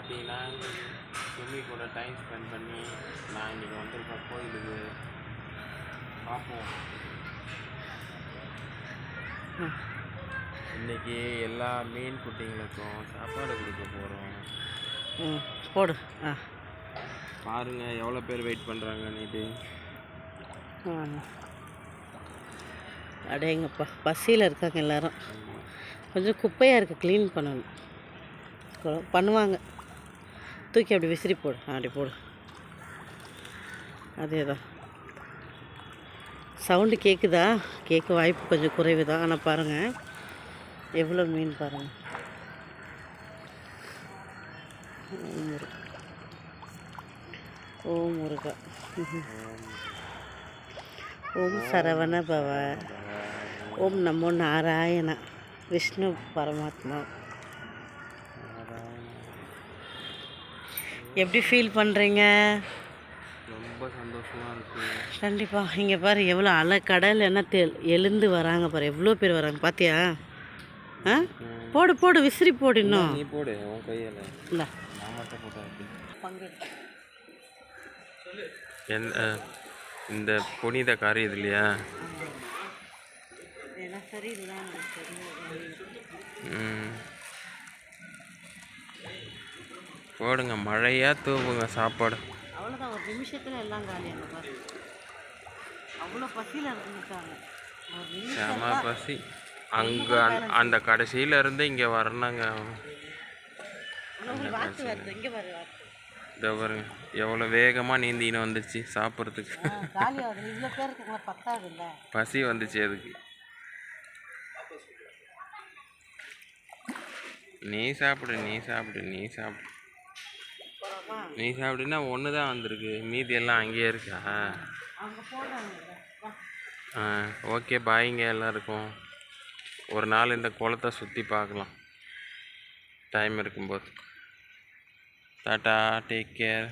பார்த்தீங்கன்னா சுமி கூட time spend பண்ணி நான் இன்றைக்கி வந்திருக்கேன் கோயிலுக்கு பார்ப்போம். ம். இன்னைக்கு எல்லா மீன் குட்டிங்களுக்கும் சாப்பாடு கொடுக்க போகிறோம் ம் போடு. ஆ. பாருங்க எவ்வளோ பேர் வெயிட் பண்ணுறாங்கன்னுட்டு ஆ. அடேங்கப்பா பசியில் இருக்காங்க எல்லாரும். கொஞ்சம் குப்பையாக இருக்குது க்ளீன் பண்ணணும். பண்ணுவாங்க. தூக்கி அப்படி விசிறி போடு. அப்படி போடு. அதே தான் சவுண்டு கேட்குதா கேட்க வாய்ப்பு கொஞ்சம் குறைவு தான் ஆனால் பாருங்கள் எவ்வளோ மீன் பாருங்கள் ஓம் முருகா ஓம் முருகா. ஓம் சரவண பவ. ஓம் நமோ நாராயண. விஷ்ணு பரமாத்மா. எப்படி ஃபீல் பண்ணுறீங்க ரொம்ப சந்தோஷமாக இருக்கு. கண்டிப்பாக இங்கே பாரு எவ்வளோ அலை கடல் என்ன தெ எழுந்து வராங்க பாரு. எவ்வளோ பேர் வராங்க பார்த்தியா ஆ? போடு போடு விசிறி போடு இன்னும். நீ போடு உன் கையில். இல்லை நான் மட்டும் போட்டேன் இந்த புனித காரியம் இது இல்லையா? சரியில்லை ம். போடுங்க மழையாக தூவுங்க சாப்பாடு. அவ்வளோதான் ஒரு நிமிஷத்தில் எல்லாம் காலியாக பாரு அவ்வளோ பசியில் இருந்துட்டாங்க. செம பசி. அங்கே அந்த கடைசியில இருந்து இங்கே வரணுங்க இதோ பாருங்க எவ்வளோ வேகமாக நீந்தின்னு வந்துச்சு சாப்பிட்றதுக்கு. பசி வந்துச்சு அதுக்கு. நீ சாப்பிடு நீ சாப்பிடு நீ சாப்பிடு. நீ சாப்பிடுன்னா ஒன்று தான் வந்திருக்கு. மீதி எல்லாம் அங்கேயே இருக்கா? ஆ ஓகே பாய்ங்க எல்லாருக்கும். ஒரு நாள் இந்த குளத்தை சுற்றி பார்க்கலாம். டைம் இருக்கும்போது. Tata take care